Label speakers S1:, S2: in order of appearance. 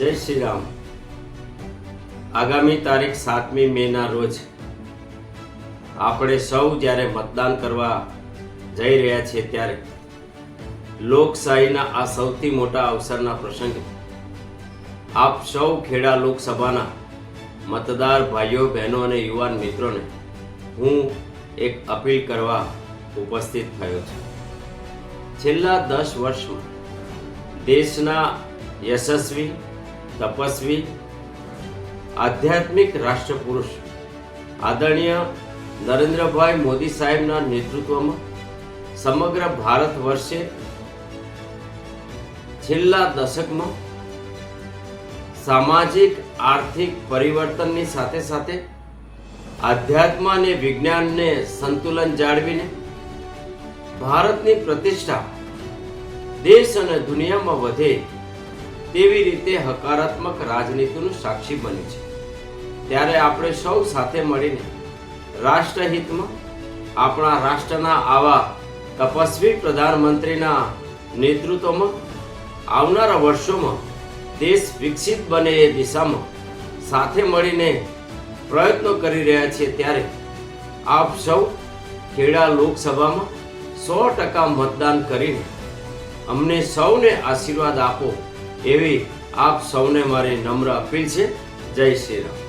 S1: જય શ્રી રામ આગામી તારીખ સાતમી મેના રોજ આપણે સૌ જ્યારે મતદાન કરવા જઈ રહ્યા છીએ ત્યારે લોકશાહીના આ સૌથી મોટા અવસરના પ્રસંગે આપ સૌ ખેડા લોકસભાના મતદાર ભાઈઓ, બહેનો અને યુવાન મિત્રોને હું એક અપીલ કરવા ઉપસ્થિત થયો છું. છેલ્લા દસ વર્ષમાં દેશના યશસ્વી તપસ્વી, આધ્યાત્મિક રાષ્ટ્રપુરુષ. આદરણીય નરેન્દ્રભાઈ મોદી સાહેબના નેતૃત્વમાં સમગ્ર ભારત વર્ષે છેલ્લા દશકમાં સામાજિક, આર્થિક પરિવર્તનની સાથે સાથે આધ્યાત્મ અને વિજ્ઞાનને સંતુલન જાળવીને ભારતની પ્રતિષ્ઠા દેશ અને દુનિયામાં વધે તેવી રીતે હકારાત્મક રાજનીતિનું સાક્ષી બને છે. ત્યારે આપણે સૌ સાથે મળીને રાષ્ટ્રહિતમાં આપણા રાષ્ટ્રના આવા તપસ્વી પ્રધાનમંત્રીના નેતૃત્વમાં આવનારા વર્ષોમાં દેશ વિકસિત બને એ દિશામાં સાથે મળીને પ્રયત્નો કરી રહ્યા છીએ ત્યારે આપ સૌ ખેડા લોકસભામાં સો ટકા મતદાન કરીને અમને સૌને આશીર્વાદ આપો. એવી આપ સૌને મારી નમ્ર અપીલ છે. જય શ્રી રામ.